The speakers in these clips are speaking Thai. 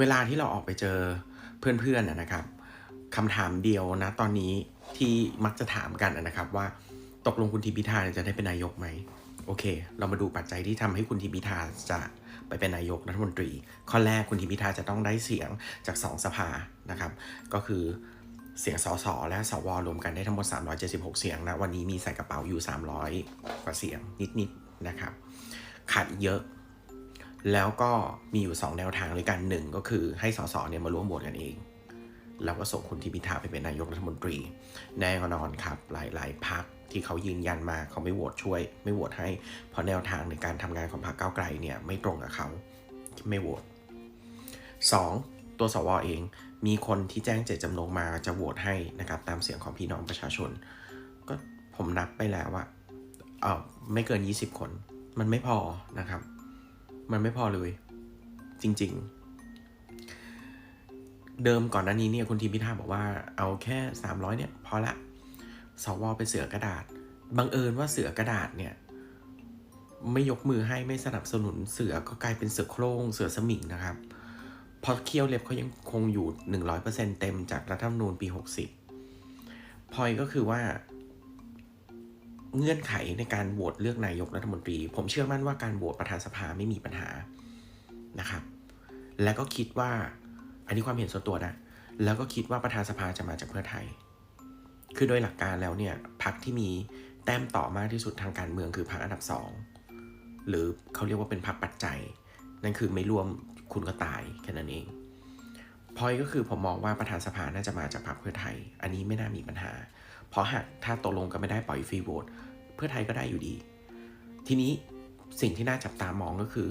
เวลาที่เราออกไปเจอเพื่อนๆนะครับคำถามเดียวนะตอนนี้ที่มักจะถามกันนะครับว่าตกลงคุณทีพิธาจะได้เป็นนายกไหมโอเค เรามาดูปัจจัยที่ทำให้คุณทีพิธาจะไปเป็นนายกรัฐมนตรี ข้อแรกคุณทีพิธาจะต้องได้เสียงจาก 2 สภานะครับ ก็คือเสียงสสและสวรวมกันได้ทั้งหมด 376 เสียงนะวันนี้มีใส่กระเป๋าอยู่ 300 กว่าเสียงนิดๆนะครับ ขาดเยอะ แล้วก็มีอยู่ 2 แนวทางด้วยกันหนึ่งก็คือให้สสเนี่ยมาร่วมโหวตกันเอง แล้วก็ส่งคุณทิพิธาไปเป็นนายกรัฐมนตรี แน่นอนครับหลายๆพักที่เขายืนยันมาเขาไม่โหวตช่วย ไม่โหวตให้ เพราะแนวทางในการทำงานของพรรคก้าวไกลเนี่ยไม่ตรงกับเขาไม่โหวต 2. ตัวสวเอง มีคนที่แจ้งเจตจำนงมาจะโหวตให้นะครับตามเสียงของพี่น้องประชาชน ก็ผมนับไปแล้วว่าเออไม่เกิน 20 คน มันไม่พอนะครับ มันไม่พอเลย จริง ๆ เดิมก่อนหน้านี้เนี่ยคุณทีมพิธาบอกว่าเอาแค่ 300 เนี่ย พอละสวไปเสือกระดาษ บังเอิญว่าเสือกระดาษเนี่ยไม่ยกมือให้ไม่สนับสนุนเสือก็กลายเป็นเสือโคร่งเสือสมิงนะครับพราะเคี้ยวเล็บเขายังคงอยู่ 100%เต็มจากรัฐธรรมนูญปี 60พอยก็คือว่า เงื่อนไขในการโหวตเลือกนายกรัฐมนตรี ผมเชื่อมั่นว่าการโหวตประธานสภาไม่มีปัญหานะครับ และก็คิดว่าอันนี้ความเห็นส่วนตัวนะ แล้วก็คิดว่าประธานสภาจะมาจากเพื่อไทย คือโดยหลักการแล้วเนี่ยพักที่มีแต้มต่อมากที่สุดทางการเมืองคือพักอันดับสองหรือเขาเรียกว่าเป็นพักปัจจัย นั่นคือไม่รวมคุณก็ตายแค่นั้นเองพอยก็คือผมมองว่าประธานสภาน่าจะมาจากพรรคเพื่อไทย อันนี้ไม่น่ามีปัญหา เพราะหากถ้าตกลงกันไม่ได้ปล่อยฟรีโหวตเพื่อไทยก็ได้อยู่ดี ทีนี้สิ่งที่น่าจับตามองก็คือ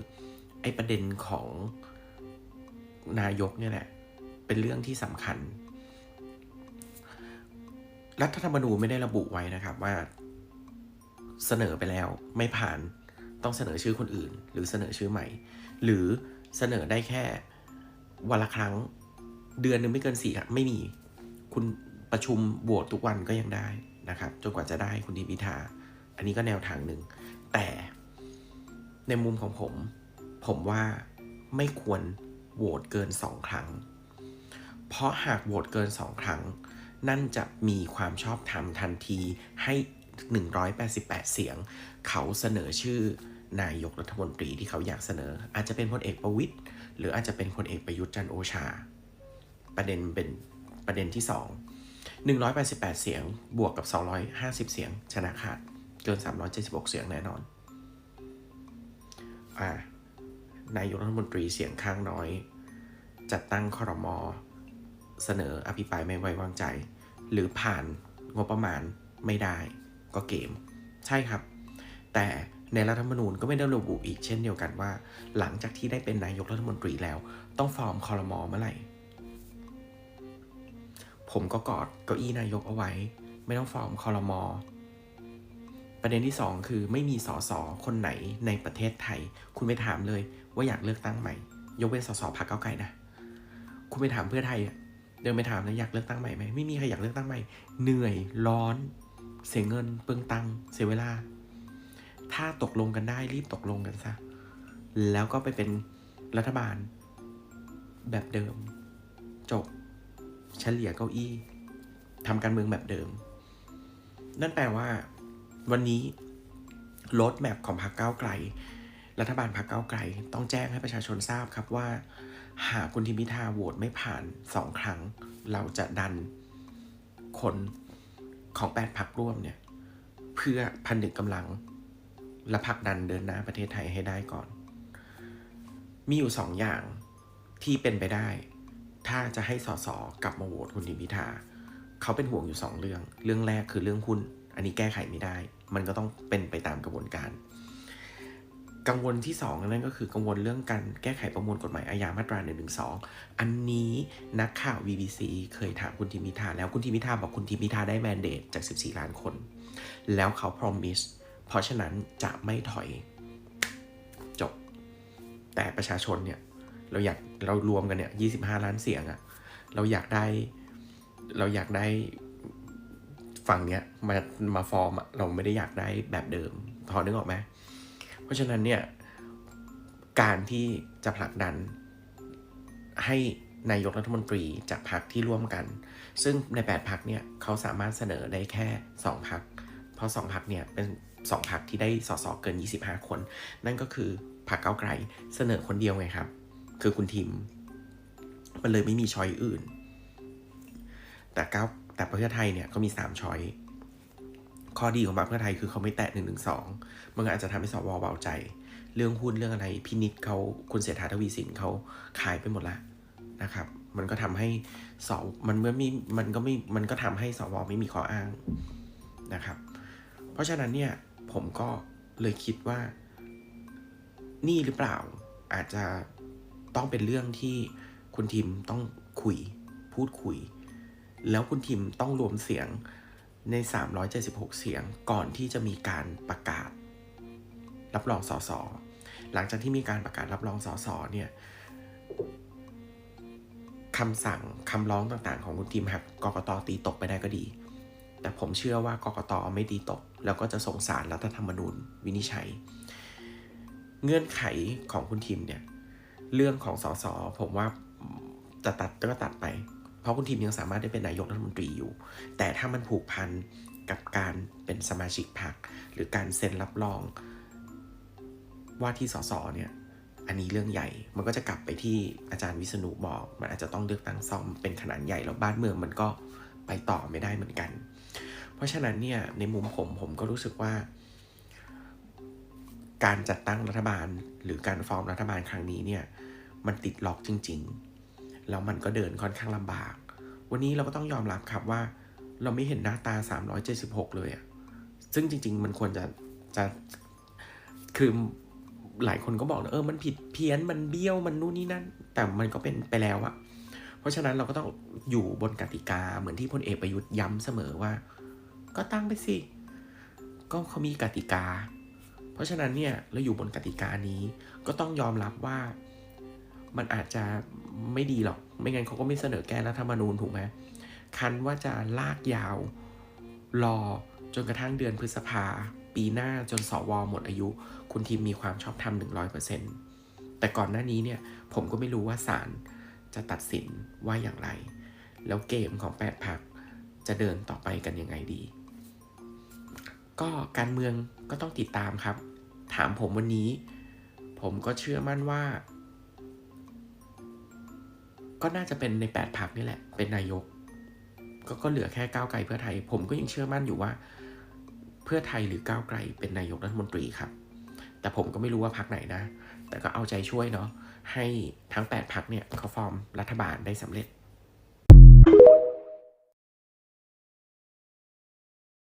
ไอ้ประเด็นของนายกเนี่ยแหละเป็นเรื่องที่สำคัญ รัฐธรรมนูญไม่ได้ระบุไว้นะครับว่า เสนอไปแล้วไม่ผ่านต้องเสนอชื่อคนอื่น หรือเสนอชื่อใหม่ หรือเสนอได้แค่วันละครั้งเดือนหนึ่งไม่เกินสี่ไม่มี คุณ ประชุมโหวตทุกวันก็ยังได้นะครับจนกว่าจะได้คุณทีพิธา อันนี้ก็แนวทางหนึ่ง แต่ในมุมของผม ผมว่าไม่ควรโหวตเกินสองครั้ง เพราะหากโหวตเกินสองครั้ง นั่นจะมีความชอบธรรมทันทีให้ 188 เสียง เขาเสนอชื่อนายกรัฐมนตรีที่เขาอยากเสนอ อาจจะเป็นพลเอกประวิตยหรืออาจจะเป็นพลเอกประยุทธ์จันโอชา ประเด็นเป็นประเด็นที่ 2 188 เสียง บวกกับ 250 เสียง ชนะขาด เกิน 376 เสียงแน่นอน อ่านายกรัฐมนตรีเสียงข้างน้อย จัดตั้งคอรมอเสนออภิปรายไม่ไว้วางใจ หรือผ่านงบประมาณไม่ได้ ก็เกม ใช่ครับ แต่ในรัฐธรรมนูญก็ไม่ได้ระบุอีกเช่นเดียวกันว่า หลังจากที่ได้เป็นนายกรัฐมนตรีแล้ว ต้องฟอร์มคอรมอเมื่อไหร่ ผมก็กอดเก้าอี้นายกเอาไว้ ไม่ต้องฟอร์มคอรมอ ประเด็นที่ 2 คือไม่มีสสคนไหนในประเทศไทย คุณไปถามเลยว่าอยากเลือกตั้งใหม่ ยกเว้นสสพรรคเก้าไกลนะ คุณไปถามเพื่อไทยเดินไปถามนะอยากเลือกตั้งใหม่ไหมไม่มีใครอยากเลือกตั้งใหม่ เหนื่อยร้อน เสียเงิน เปลืองตังเสียเวลา ถ้าตกลงกันได้รีบตกลงกันซะแล้วก็ไปเป็นรัฐบาลแบบเดิม จบ เฉลี่ยเก้าอี้ทำการเมืองแบบเดิม นั่นแปลว่า วันนี้รถแมพของพรรคก้าวไกล รัฐบาลพรรคก้าวไกล ต้องแจ้งให้ประชาชนทราบครับว่า หากคุณทิมพิธาโหวตไม่ผ่านสองครั้ง เราจะดันคนของแปดพักร่วมเนี่ย เพื่อพันดึกกำลัง และผลักดันเดินหน้าประเทศไทยให้ได้ก่อน มีอยู่สองอย่างที่เป็นไปได้ ถ้าจะให้สสกลับมาโหวตคุณทิมพิธาเขาเป็นห่วงอยู่สองเรื่อง เรื่องแรกคือเรื่องหุ้น อันนี้แก้ไขไม่ได้ มันก็ต้องเป็นไปตามกระบวนการ กังวลที่สองนั่นก็คือกังวลเรื่องการแก้ไขประมวลกฎหมายอาญามาตรา1นึอันนี้นักข่าว BBC เคยถามคุณทิมพิธาแล้วคุณทิมพิธาบอกคุณทิมพิธาได้แมนเดตจาก 14 ล้านคน แล้วเขา promis เพราะฉะนั้นจะไม่ถอย จบ แต่ประชาชนเนี่ย เราอยากเรารวมกันเนี่ย25ล้านเสียงอะเราอยากได้ เราอยากได้ฝั่งเนี้ยมามาฟอร์มเราไม่ได้อยากได้แบบเดิมพอนึกออกไหมเพราะฉะนั้นเนี่ยการที่จะผลักดันให้นายกรัฐมนตรีจากพรรคที่ร่วมกัน ซึ่งใน 8พรรคเนี่ยเขาสามารถเสนอได้แค่ 2พรรคเพราะ 2พรรคเนี่ยเป็น 2พรรคที่ได้สสเกิน 25 คน นั่นก็คือพรรคเก้าไกลเสนอคนเดียวไงครับ คือคุณทิม มันเลยไม่มีช้อยอื่น แต่ก้าวแต่เพื่อไทยเนี่ยเขามี3ช้อยข้อดีของพรรคเพื่อไทยคือเขาไม่แตะ1นึมันก็อาจจะทำให้สวเบาใจ เรื่องหุ้นเรื่องอะไรพินิษเขาคุณเศรษฐาทวีสินเขาขายไปหมดละนะครับ มันก็ทำให้สวมันเมื่อมีมันก็ไม่มันก็ทำให้สวไม่มีข้ออ้างนะครับ เพราะฉะนั้นเนี่ยผมก็เลยคิดว่า นี่หรือเปล่าอาจจะ ต้องเป็นเรื่องที่คุณทิมต้องคุยพูดคุย แล้วคุณทิมต้องรวมเสียงใน 376 เสียงก่อนที่จะมีการประกาศ รับรองสสหลังจากที่มีการประกาศรับรองสสเนี่ยคำสั่งคำร้องต่างๆ ของคุณทิมหากกกตตีตกไปได้ก็ดี แต่ผมเชื่อว่ากกตไม่ตีตก แล้วก็จะส่งสารรัฐธรรมนูญวินิจฉัย เงื่อนไขของคุณทิมเนี่ย เรื่องของสสผมว่าจะตัดก็ตัดไป เพราะคุณทิมยังสามารถได้เป็นนายกรัฐมนตรีอยู่ แต่ถ้ามันผูกพันกับการเป็นสมาชิกพรรคหรือการเซ็นรับรองว่าที่สสเนี่ยอันนี้เรื่องใหญ่ มันก็จะกลับไปที่อาจารย์วิษณุบอก มันอาจจะต้องเลือกตั้งซ่อมเป็นขนาดใหญ่แล้วบ้านเมืองมันก็ไปต่อไม่ได้เหมือนกัน เพราะฉะนั้นเนี่ยในมุมผมผมก็รู้สึกว่า การจัดตั้งรัฐบาลหรือการฟอร์มรัฐบาลครั้งนี้เนี่ยมันติดล็อกจริง ๆ แล้วมันก็เดินค่อนข้างลำบาก วันนี้เราก็ต้องยอมรับครับว่า เราไม่เห็นหน้าตา 376 เลยอะซึ่งจริง ๆ มันควรจะจะคือหลายคนก็บอกนะเออมันผิดเพี้ยนมันเบี้ยวมันนู่นนี่นั่น แต่มันก็เป็นไปแล้วอะเพราะฉะนั้นเราก็ต้องอยู่บนกติกาเหมือนที่พลเอกประยุทธ์ย้ำเสมอว่า ก็ตั้งไปสิ ก็เขามีกติกา ราะฉะนั้นเนี่ยเราอยู่บนกติกานี้ก็ต้องยอมรับว่ามันอาจจะไม่ดีหรอก ไม่งั้นเขาก็ไม่เสนอแก้รัฐธรรมนูญถูกไหมคันว่าจะลากยาว รอจนกระทั่งเดือนพฤษภา ปีหน้าจนสวหมดอายุ คุณทีมมีความชอบธรรมหนึ่งร้อยเปอร์เซ็นต์แต่ก่อนหน้านี้เนี่ย ผมก็ไม่รู้ว่าศาลจะตัดสินว่าอย่างไร แล้วเกมของแปดพักจะเดินต่อไปกันยังไงดี ก็การเมืองก็ต้องติดตามครับามผมวันนี้ ผมก็เชื่อมั่นว่า ก็น่าจะเป็นในแปดพักนี่แหละ เป็นนายก ก็ก็เหลือแค่ก้าวไกลเพื่อไทย ผมก็ยังเชื่อมั่นอยู่ว่า เพื่อไทยหรือก้าวไกลเป็นนายกรัฐมนตรีครับ แต่ผมก็ไม่รู้ว่าพักไหนนะ แต่ก็เอาใจช่วยเนาะให้ทั้ง8พักเนี่ยเขาฟอร์มรัฐบาลได้สำเร็จ